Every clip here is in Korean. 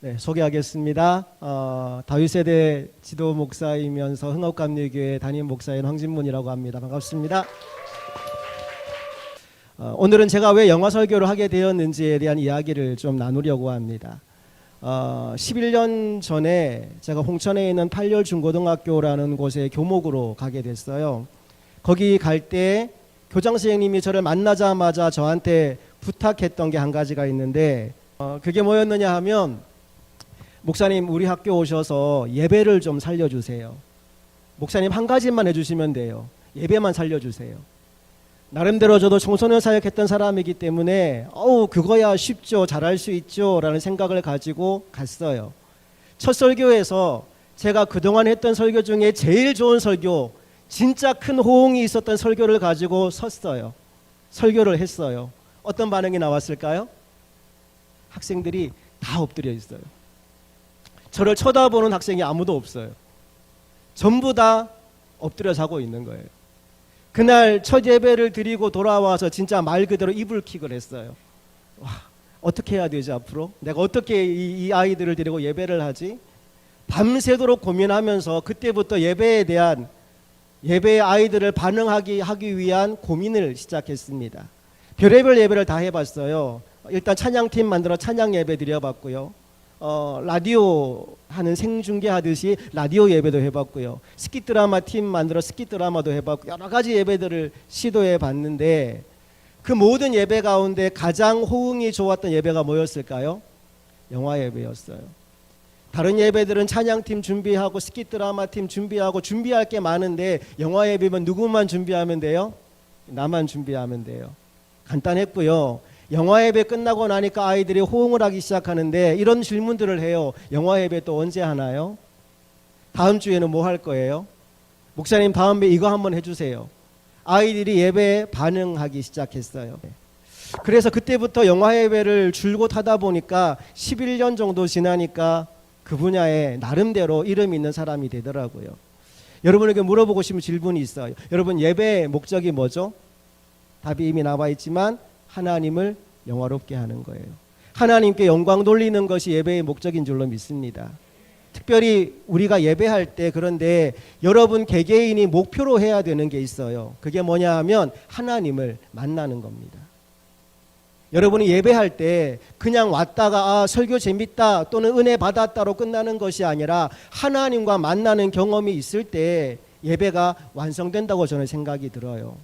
네, 소개하겠습니다. 어, 다윗세대 지도 목사이면서 흥업감리교회 담임 목사인 황진문이라고 합니다. 반갑습니다. 어, 오늘은 제가 왜 영화 설교를 하게 되었는지에 대한 이야기를 좀 나누려고 합니다. 어, 11년 전에 제가 홍천에 있는 팔열 중고등학교라는 곳에 교목으로 가게 됐어요. 거기 갈 때 교장 선생님이 저를 만나자마자 저한테 부탁했던 게 한 가지가 있는데 어, 그게 뭐였느냐 하면 목사님 우리 학교 오셔서 예배를 좀 살려주세요. 목사님 한 가지만 해주시면 돼요. 예배만 살려주세요. 나름대로 저도 청소년 사역했던 사람이기 때문에 어우 그거야 쉽죠 잘할 수 있죠라는 생각을 가지고 갔어요. 첫 설교에서 제가 그동안 했던 설교 중에 제일 좋은 설교 진짜 큰 호응이 있었던 설교를 가지고 섰어요. 설교를 했어요. 어떤 반응이 나왔을까요? 학생들이 다 엎드려 있어요. 저를 쳐다보는 학생이 아무도 없어요. 전부 다 엎드려 자고 있는 거예요. 그날 첫 예배를 드리고 돌아와서 진짜 말 그대로 이불킥을 했어요. 와, 어떻게 해야 되지 앞으로? 내가 어떻게 이, 이 아이들을 데리고 예배를 하지? 밤새도록 고민하면서 그때부터 예배에 대한 예배의 아이들을 반응하기 하기 위한 고민을 시작했습니다. 별의별 예배를 다 해봤어요. 일단 찬양팀 만들어 찬양 예배 드려봤고요. 어, 라디오 하는 생중계 하듯이 라디오 예배도 해봤고요. 스키 드라마 팀 만들어 스키 드라마도 해봤고 여러 가지 예배들을 시도해 봤는데 그 모든 예배 가운데 가장 호응이 좋았던 예배가 뭐였을까요? 영화 예배였어요. 다른 예배들은 찬양팀 준비하고 스키 드라마 팀 준비하고 준비할 게 많은데 영화 예배면 누구만 준비하면 돼요? 나만 준비하면 돼요. 간단했고요. 영화 예배 끝나고 나니까 아이들이 호응을 하기 시작하는데 이런 질문들을 해요. 영화 예배 또 언제 하나요? 다음 주에는 뭐 할 거예요? 목사님 다음에 이거 한번 해주세요. 아이들이 예배에 반응하기 시작했어요. 그래서 그때부터 영화 예배를 줄곧 하다 보니까 11년 정도 지나니까 그 분야에 나름대로 이름 있는 사람이 되더라고요. 여러분에게 물어보고 싶은 질문이 있어요. 여러분 예배의 목적이 뭐죠? 답이 이미 나와 있지만 하나님을 영화롭게 하는 거예요. 하나님께 영광 돌리는 것이 예배의 목적인 줄로 믿습니다. 특별히 우리가 예배할 때 그런데 여러분 개개인이 목표로 해야 되는 게 있어요. 그게 뭐냐 하면 하나님을 만나는 겁니다. 여러분이 예배할 때 그냥 왔다가 아, 설교 재밌다 또는 은혜 받았다로 끝나는 것이 아니라 하나님과 만나는 경험이 있을 때 예배가 완성된다고 저는 생각이 들어요.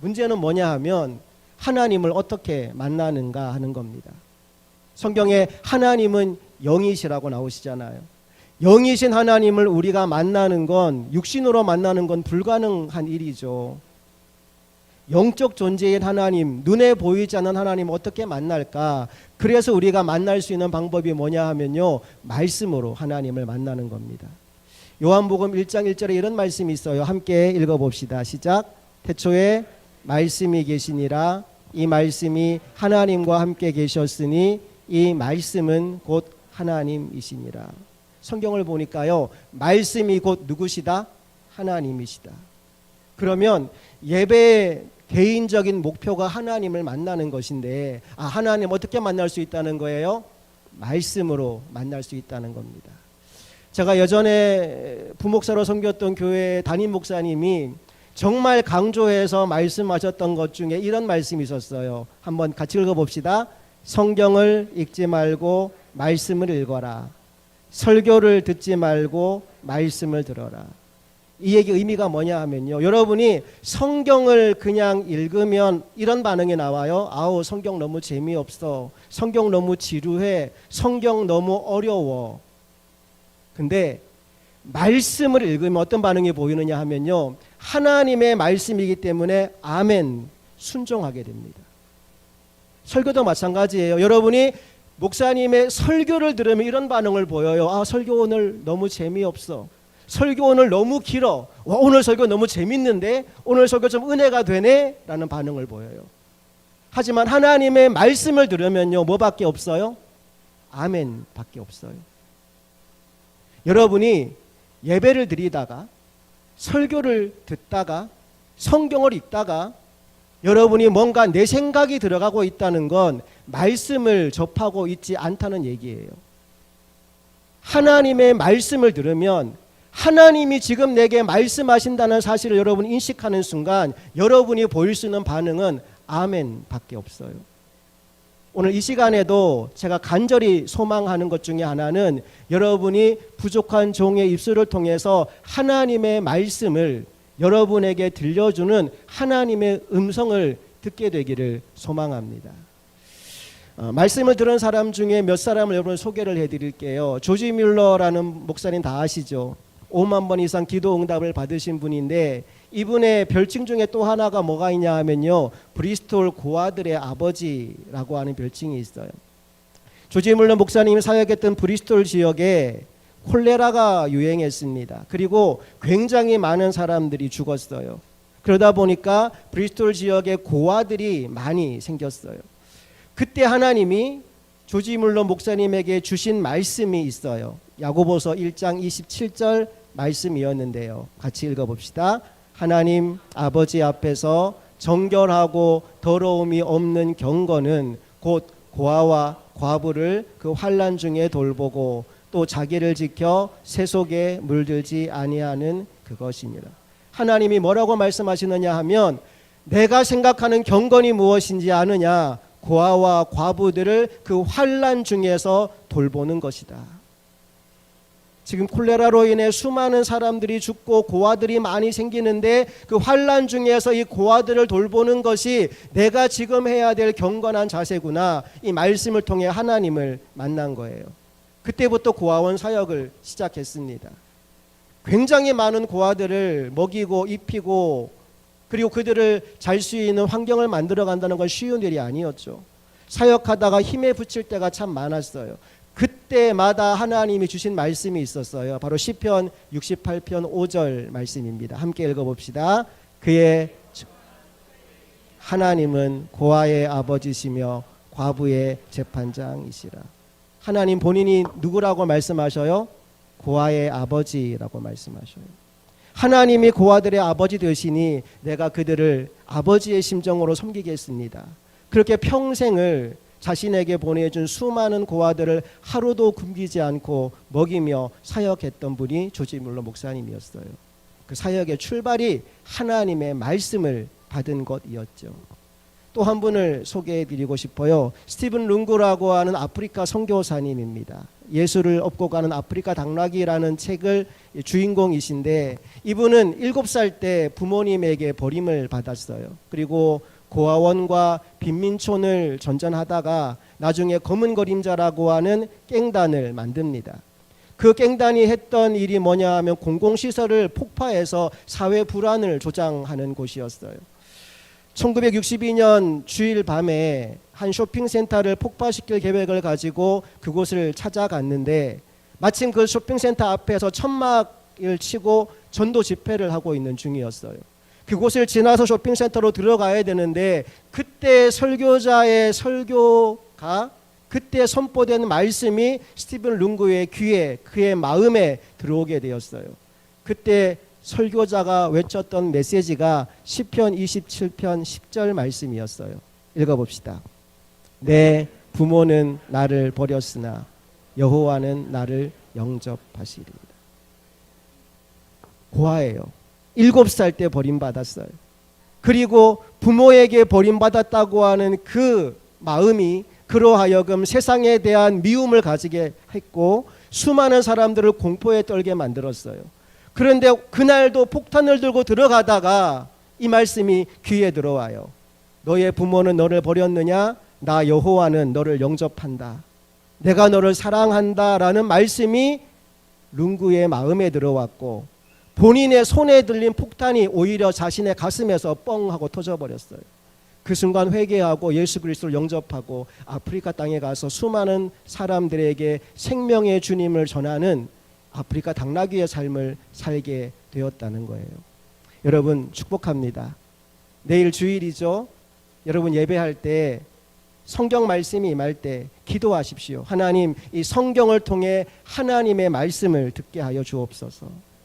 문제는 뭐냐 하면 하나님을 어떻게 만나는가 하는 겁니다. 성경에 하나님은 영이시라고 나오시잖아요. 영이신 하나님을 우리가 만나는 건 육신으로 만나는 건 불가능한 일이죠. 영적 존재인 하나님, 눈에 보이지 않는 하나님 어떻게 만날까? 그래서 우리가 만날 수 있는 방법이 뭐냐 하면요. 말씀으로 하나님을 만나는 겁니다. 요한복음 1장 1절에 이런 말씀이 있어요. 함께 읽어 봅시다. 시작. 태초에 말씀이 계시니라 이 말씀이 하나님과 함께 계셨으니 이 말씀은 곧 하나님이시니라. 성경을 보니까요. 말씀이 곧 누구시다? 하나님이시다. 그러면 예배의 개인적인 목표가 하나님을 만나는 것인데 아 하나님 어떻게 만날 수 있다는 거예요? 말씀으로 만날 수 있다는 겁니다. 제가 예전에 부목사로 섬겼던 교회 담임 목사님이 정말 강조해서 말씀하셨던 것 중에 이런 말씀이 있었어요. 한번 같이 읽어봅시다. 성경을 읽지 말고 말씀을 읽어라. 설교를 듣지 말고 말씀을 들어라. 이 얘기 의미가 뭐냐 하면요. 여러분이 성경을 그냥 읽으면 이런 반응이 나와요. 아우, 성경 너무 재미없어. 성경 너무 지루해. 성경 너무 어려워. 근데 말씀을 읽으면 어떤 반응이 보이느냐 하면요. 하나님의 말씀이기 때문에 아멘 순종하게 됩니다. 설교도 마찬가지예요. 여러분이 목사님의 설교를 들으면 이런 반응을 보여요. 아, 설교 오늘 너무 재미없어. 설교 오늘 너무 길어. 와, 오늘 설교 너무 재밌는데 오늘 설교 좀 은혜가 되네? 라는 반응을 보여요. 하지만 하나님의 말씀을 들으면요. 뭐밖에 없어요? 아멘 밖에 없어요. 여러분이 예배를 드리다가 설교를 듣다가 성경을 읽다가 여러분이 뭔가 내 생각이 들어가고 있다는 건 말씀을 접하고 있지 않다는 얘기예요. 하나님의 말씀을 들으면 하나님이 지금 내게 말씀하신다는 사실을 여러분 인식하는 순간 여러분이 보일 수 있는 반응은 아멘밖에 없어요. 오늘 이 시간에도 제가 간절히 소망하는 것 중에 하나는 여러분이 부족한 종의 입술을 통해서 하나님의 말씀을 여러분에게 들려주는 하나님의 음성을 듣게 되기를 소망합니다. 어, 말씀을 들은 사람 중에 몇 사람을 여러분 소개를 해드릴게요. 조지 뮬러라는 목사님 다 아시죠? 5만 번 이상 기도 응답을 받으신 분인데 이분의 별칭 중에 또 하나가 뭐가 있냐 하면요. 브리스톨 고아들의 아버지라고 하는 별칭이 있어요. 조지 뮬러 목사님이 사역했던 브리스톨 지역에 콜레라가 유행했습니다. 그리고 굉장히 많은 사람들이 죽었어요. 그러다 보니까 브리스톨 지역에 고아들이 많이 생겼어요. 그때 하나님이 조지 물러 목사님에게 주신 말씀이 있어요. 야고보서 1장 27절 말씀이었는데요. 같이 읽어 봅시다. 하나님 아버지 앞에서 정결하고 더러움이 없는 경건은 곧 고아와 과부를 그 환란 중에 돌보고 또 자기를 지켜 세속에 물들지 아니하는 그것이니라. 하나님이 뭐라고 말씀하시느냐 하면 내가 생각하는 경건이 무엇인지 아느냐 고아와 과부들을 그 환란 중에서 돌보는 것이다. 지금 콜레라로 인해 수많은 사람들이 죽고 고아들이 많이 생기는데 그 환란 중에서 이 고아들을 돌보는 것이 내가 지금 해야 될 경건한 자세구나. 이 말씀을 통해 하나님을 만난 거예요. 그때부터 고아원 사역을 시작했습니다. 굉장히 많은 고아들을 먹이고 입히고 그리고 그들을 잘 수 있는 환경을 만들어 간다는 건 쉬운 일이 아니었죠. 사역하다가 힘에 붙일 때가 참 많았어요. 그때마다 하나님이 주신 말씀이 있었어요. 바로 시편 68편 5절 말씀입니다. 함께 읽어 봅시다. 그의 하나님은 고아의 아버지시며 과부의 재판장이시라. 하나님 본인이 누구라고 말씀하셔요? 고아의 아버지라고 말씀하셔요. 하나님이 고아들의 아버지 되시니 내가 그들을 아버지의 심정으로 섬기겠습니다. 그렇게 평생을 자신에게 보내준 수많은 고아들을 하루도 굶기지 않고 먹이며 사역했던 분이 조지 물러 목사님이었어요. 그 사역의 출발이 하나님의 말씀을 받은 것이었죠. 또 한 분을 소개해 드리고 싶어요. 스티븐 룽구라고 하는 아프리카 선교사님입니다. 예수를 업고 가는 아프리카 당나귀라는 책을 주인공이신데 이분은 일곱 살때 부모님에게 버림을 받았어요. 그리고 고아원과 빈민촌을 전전하다가 나중에 검은 그림자라고 하는 깽단을 만듭니다. 그 깽단이 했던 일이 뭐냐 하면 공공시설을 폭파해서 사회 불안을 조장하는 곳이었어요. 1962년 주일 밤에 한 쇼핑센터를 폭파시킬 계획을 가지고 그곳을 찾아갔는데 마침 그 쇼핑센터 앞에서 천막을 치고 전도 집회를 하고 있는 중이었어요. 그곳을 지나서 쇼핑센터로 들어가야 되는데 그때 설교자의 설교가 그때 선포된 말씀이 스티븐 룽구의 귀에 그의 마음에 들어오게 되었어요. 그때 설교자가 외쳤던 메시지가 시편 27편 10절 말씀이었어요. 읽어 봅시다. 내 부모는 나를 버렸으나 여호와는 나를 영접하시리이다. 고아예요. 일곱 살 때 버림받았어요. 그리고 부모에게 버림받았다고 하는 그 마음이 그로 하여금 세상에 대한 미움을 가지게 했고 수많은 사람들을 공포에 떨게 만들었어요. 그런데 그날도 폭탄을 들고 들어가다가 이 말씀이 귀에 들어와요. 너의 부모는 너를 버렸느냐? 나 여호와는 너를 영접한다. 내가 너를 사랑한다라는 말씀이 룽구의 마음에 들어왔고 본인의 손에 들린 폭탄이 오히려 자신의 가슴에서 뻥 하고 터져 버렸어요. 그 순간 회개하고 예수 그리스도를 영접하고 아프리카 땅에 가서 수많은 사람들에게 생명의 주님을 전하는 아프리카 당나귀의 삶을 살게 되었다는 거예요. 여러분 축복합니다. 내일 주일이죠. 여러분 예배할 때 성경 말씀이 임할 때 기도하십시오. 하나님 이 성경을 통해 하나님의 말씀을 듣게 하여 주옵소서.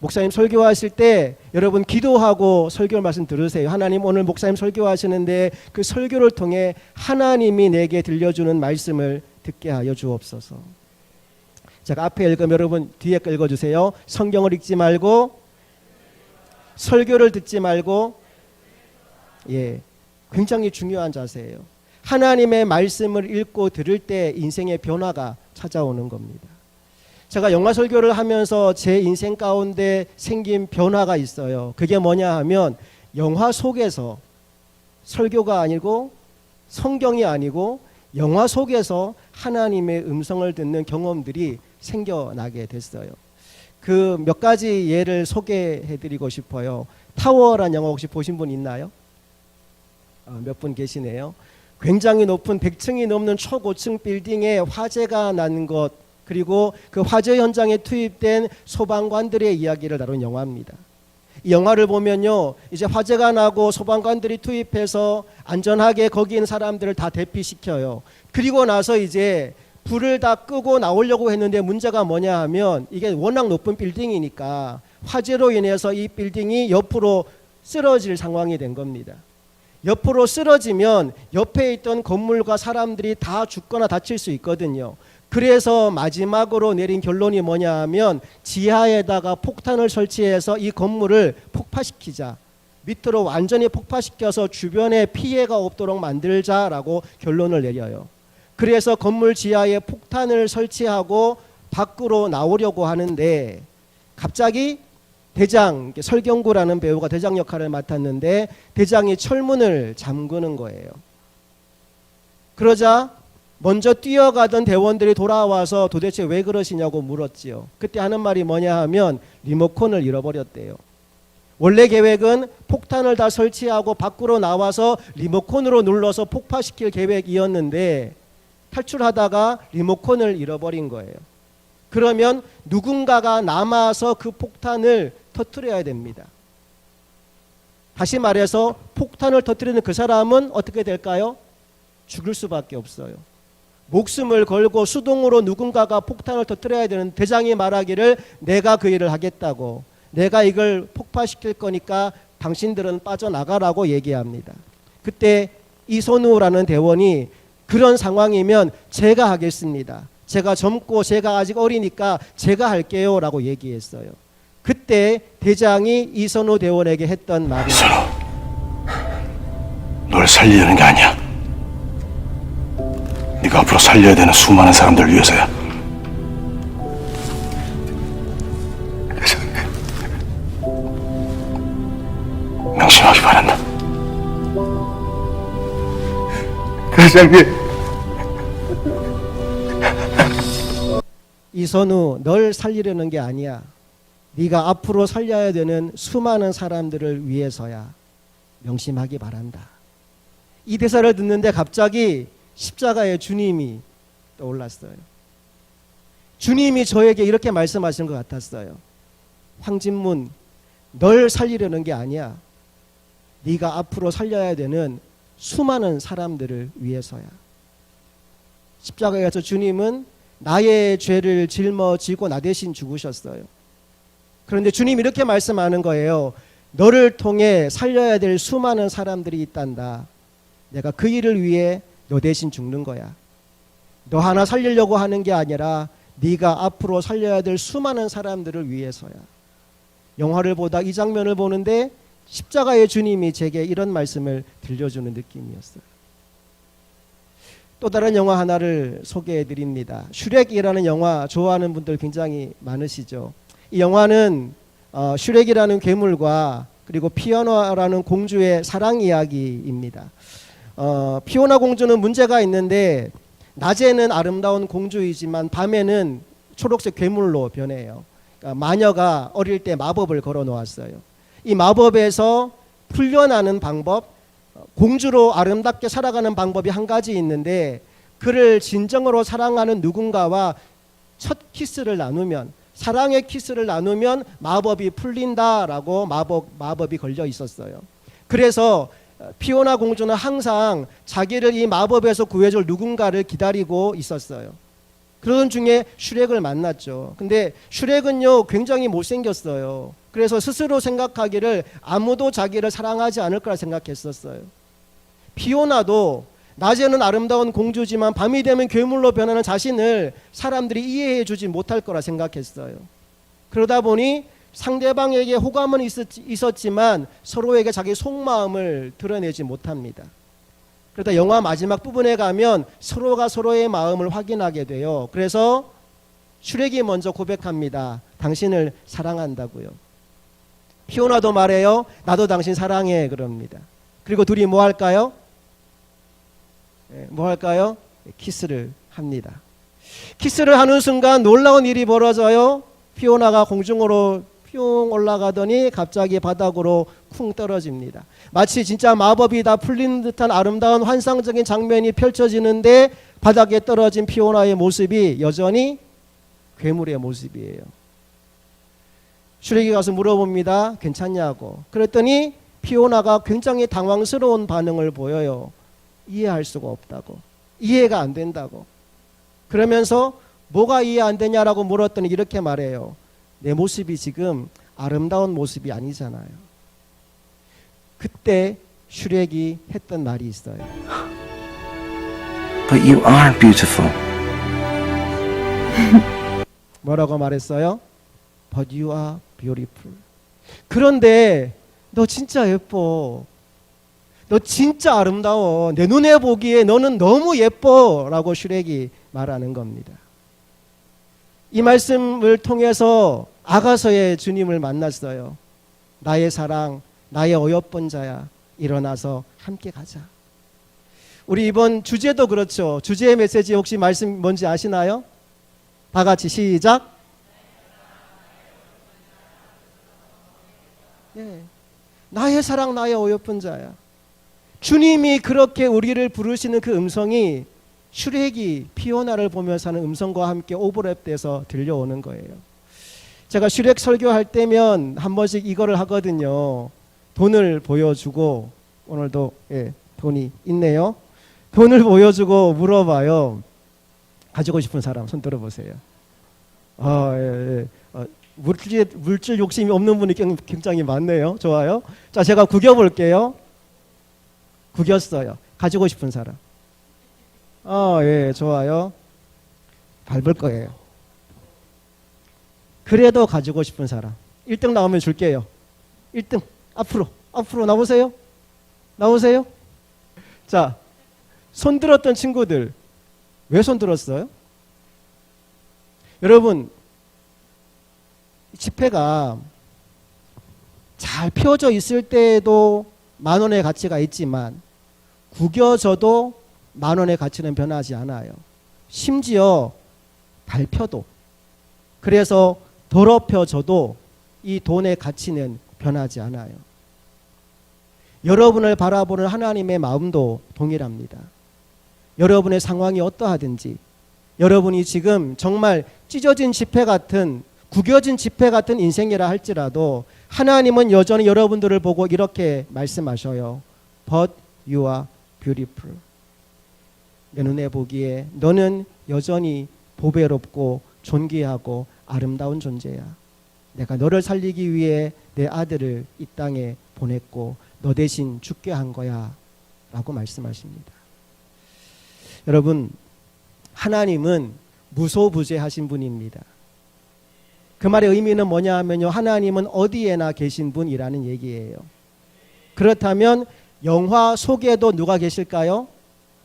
목사님 설교하실 때 여러분 기도하고 설교 말씀 들으세요. 하나님 오늘 목사님 설교하시는데 그 설교를 통해 하나님이 내게 들려주는 말씀을 듣게 하여 주옵소서. 제가 앞에 읽으면 여러분 뒤에 거 읽어주세요. 성경을 읽지 말고 설교를 듣지 말고 예, 굉장히 중요한 자세예요. 하나님의 말씀을 읽고 들을 때 인생의 변화가 찾아오는 겁니다. 제가 영화 설교를 하면서 제 인생 가운데 생긴 변화가 있어요. 그게 뭐냐 하면 영화 속에서 설교가 아니고 성경이 아니고 영화 속에서 하나님의 음성을 듣는 경험들이 생겨나게 됐어요. 그 몇 가지 예를 소개해 드리고 싶어요. 타워라는 영화 혹시 보신 분 있나요? 어, 몇분 계시네요. 굉장히 높은 100층이 넘는 초고층 빌딩에 화재가 난 것, 그리고 그 화재 현장에 투입된 소방관들의 이야기를 다룬 영화입니다. 이 영화를 보면요, 이제 화재가 나고 소방관들이 투입해서 안전하게 거기 있는 사람들을 다 대피시켜요. 그리고 나서 이제 불을 다 끄고 나오려고 했는데 문제가 뭐냐 하면 이게 워낙 높은 빌딩이니까 화재로 인해서 이 빌딩이 옆으로 쓰러질 상황이 된 겁니다. 옆으로 쓰러지면 옆에 있던 건물과 사람들이 다 죽거나 다칠 수 있거든요. 그래서 마지막으로 내린 결론이 뭐냐 하면 지하에다가 폭탄을 설치해서 이 건물을 폭파시키자. 밑으로 완전히 폭파시켜서 주변에 피해가 없도록 만들자라고 결론을 내려요. 그래서 건물 지하에 폭탄을 설치하고 밖으로 나오려고 하는데 갑자기 대장 설경구라는 배우가 대장 역할을 맡았는데 대장이 철문을 잠그는 거예요. 그러자 먼저 뛰어가던 대원들이 돌아와서 도대체 왜 그러시냐고 물었지요. 그때 하는 말이 뭐냐 하면 리모컨을 잃어버렸대요. 원래 계획은 폭탄을 다 설치하고 밖으로 나와서 리모컨으로 눌러서 폭파시킬 계획이었는데 탈출하다가 리모컨을 잃어버린 거예요. 그러면 누군가가 남아서 그 폭탄을 터뜨려야 됩니다. 다시 말해서 폭탄을 터뜨리는 그 사람은 어떻게 될까요? 죽을 수밖에 없어요. 목숨을 걸고 수동으로 누군가가 폭탄을 터뜨려야 되는 대장이 말하기를 내가 그 일을 하겠다고 내가 이걸 폭파시킬 거니까 당신들은 빠져나가라고 얘기합니다. 그때 이선우라는 대원이 그런 상황이면 제가 하겠습니다. 제가 젊고 제가 아직 어리니까 제가 할게요 라고 얘기했어요. 그때 대장이 이선우 대원에게 했던 말이 이선우, 널 살리려는 게 아니야. 네가 앞으로 살려야 되는 수많은 사람들을 위해서야. 명심하기 바란다. 회장님. 이선우 널 살리려는 게 아니야. 네가 앞으로 살려야 되는 수많은 사람들을 위해서야. 명심하기 바란다. 이 대사를 듣는데 갑자기 십자가의 주님이 떠올랐어요. 주님이 저에게 이렇게 말씀하신 것 같았어요. 황진문, 널 살리려는 게 아니야. 네가 앞으로 살려야 되는 수많은 사람들을 위해서야. 십자가에서 주님은 나의 죄를 짊어지고 나 대신 죽으셨어요. 그런데 주님 이렇게 말씀하는 거예요. 너를 통해 살려야 될 수많은 사람들이 있단다. 내가 그 일을 위해 너 대신 죽는 거야. 너 하나 살리려고 하는 게 아니라 네가 앞으로 살려야 될 수많은 사람들을 위해서야. 영화를 보다 이 장면을 보는데 십자가의 주님이 제게 이런 말씀을 들려주는 느낌이었어요. 또 다른 영화 하나를 소개해 드립니다. 슈렉이라는 영화 좋아하는 분들 굉장히 많으시죠. 이 영화는 어, 슈렉이라는 괴물과 그리고 피오나라는 공주의 사랑 이야기입니다. 어, 피오나 공주는 문제가 있는데 낮에는 아름다운 공주이지만 밤에는 초록색 괴물로 변해요. 그러니까 마녀가 어릴 때 마법을 걸어 놓았어요. 이 마법에서 풀려나는 방법, 공주로 아름답게 살아가는 방법이 한 가지 있는데 그를 진정으로 사랑하는 누군가와 첫 키스를 나누면 사랑의 키스를 나누면 마법이 풀린다라고 마법 마법이 걸려 있었어요. 그래서 피오나 공주는 항상 자기를 이 마법에서 구해줄 누군가를 기다리고 있었어요. 그런 중에 슈렉을 만났죠. 근데 슈렉은요 굉장히 못생겼어요. 그래서 스스로 생각하기를 아무도 자기를 사랑하지 않을 거라 생각했었어요. 피오나도 낮에는 아름다운 공주지만 밤이 되면 괴물로 변하는 자신을 사람들이 이해해 주지 못할 거라 생각했어요. 그러다 보니 상대방에게 호감은 있었, 있었지 만 서로에게 자기 속마음을 드러내지 못합니다. 그러다 영화 마지막 부분에 가면 서로가 서로의 마음을 확인하게 돼요. 그래서 슈렉이 먼저 고백합니다. 당신을 사랑한다고요. 피오나도 말해요. 나도 당신 사랑해 그럽니다. 그리고 둘이 뭐 할까요? 예, 뭐 할까요? 키스를 합니다. 키스를 하는 순간 놀라운 일이 벌어져요. 피오나가 공중으로 뿅 올라가더니 갑자기 바닥으로 쿵 떨어집니다. 마치 진짜 마법이 다 풀린 듯한 아름다운 환상적인 장면이 펼쳐지는데 바닥에 떨어진 피오나의 모습이 여전히 괴물의 모습이에요. 슈렉이 가서 물어봅니다. 괜찮냐고. 그랬더니 피오나가 굉장히 당황스러운 반응을 보여요. 이해할 수가 없다고. 이해가 안 된다고. 그러면서 뭐가 이해 안 되냐라고 물었더니 이렇게 말해요. 내 모습이 지금 아름다운 모습이 아니잖아요. 그때 슈렉이 했던 말이 있어요. But you are beautiful. 뭐라고 말했어요? But you are beautiful. 그런데 너 진짜 예뻐. 너 진짜 아름다워. 내 눈에 보기에 너는 너무 예뻐. 라고 슈렉이 말하는 겁니다. 이 말씀을 통해서 아가서의 주님을 만났어요. 나의 사랑, 나의 어여쁜 자야. 일어나서 함께 가자. 우리 이번 주제도 그렇죠. 주제의 메시지 혹시 말씀 뭔지 아시나요? 다 같이 시작. 예. 나의 사랑, 나의 어여쁜 자야. 주님이 그렇게 우리를 부르시는 그 음성이 슈렉이 피오나를 보면서 하는 음성과 함께 오버랩돼서 들려오는 거예요. 제가 슈렉 설교할 때면 한 번씩 이거를 하거든요. 돈을 보여주고 오늘도 예, 돈이 있네요. 돈을 보여주고 물어봐요. 가지고 싶은 사람 손 들어보세요. 아, 예, 예. 어, 물질 물질 욕심이 없는 분이 굉- 굉장히 많네요. 좋아요. 자, 제가 구겨 볼게요. 구겼어요. 가지고 싶은 사람. 아, 예, 좋아요. 밟을 거예요. 그래도 가지고 싶은 사람. 1등 나오면 줄게요. 1등. 앞으로. 앞으로 나오세요. 나오세요. 자, 손 들었던 친구들. 왜 손 들었어요? 여러분, 지폐가 잘 펴져 있을 때에도 만 원의 가치가 있지만 구겨져도 만 원의 가치는 변하지 않아요. 심지어 밟혀도 그래서 더럽혀져도 이 돈의 가치는 변하지 않아요. 여러분을 바라보는 하나님의 마음도 동일합니다. 여러분의 상황이 어떠하든지 여러분이 지금 정말 찢어진 지폐 같은 구겨진 지폐 같은 인생이라 할지라도 하나님은 여전히 여러분들을 보고 이렇게 말씀하셔요. But you are beautiful. 내 눈에 보기에 너는 여전히 보배롭고 존귀하고 아름다운 존재야. 내가 너를 살리기 위해 내 아들을 이 땅에 보냈고 너 대신 죽게 한 거야. 라고 말씀하십니다. 여러분, 하나님은 무소부재하신 분입니다. 그 말의 의미는 뭐냐 하면요. 하나님은 어디에나 계신 분이라는 얘기예요. 그렇다면 영화 속에도 누가 계실까요?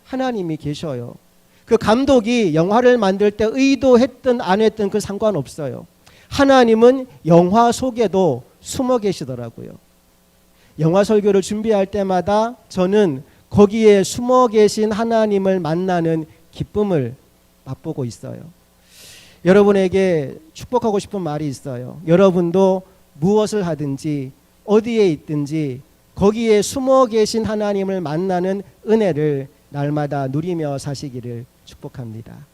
하나님이 계셔요. 그 감독이 영화를 만들 때 의도했든 안 했든 그 상관없어요. 하나님은 영화 속에도 숨어 계시더라고요. 영화 설교를 준비할 때마다 저는 거기에 숨어 계신 하나님을 만나는 기쁨을 맛보고 있어요. 여러분에게 축복하고 싶은 말이 있어요. 여러분도 무엇을 하든지 어디에 있든지 거기에 숨어 계신 하나님을 만나는 은혜를 날마다 누리며 사시기를 축복합니다.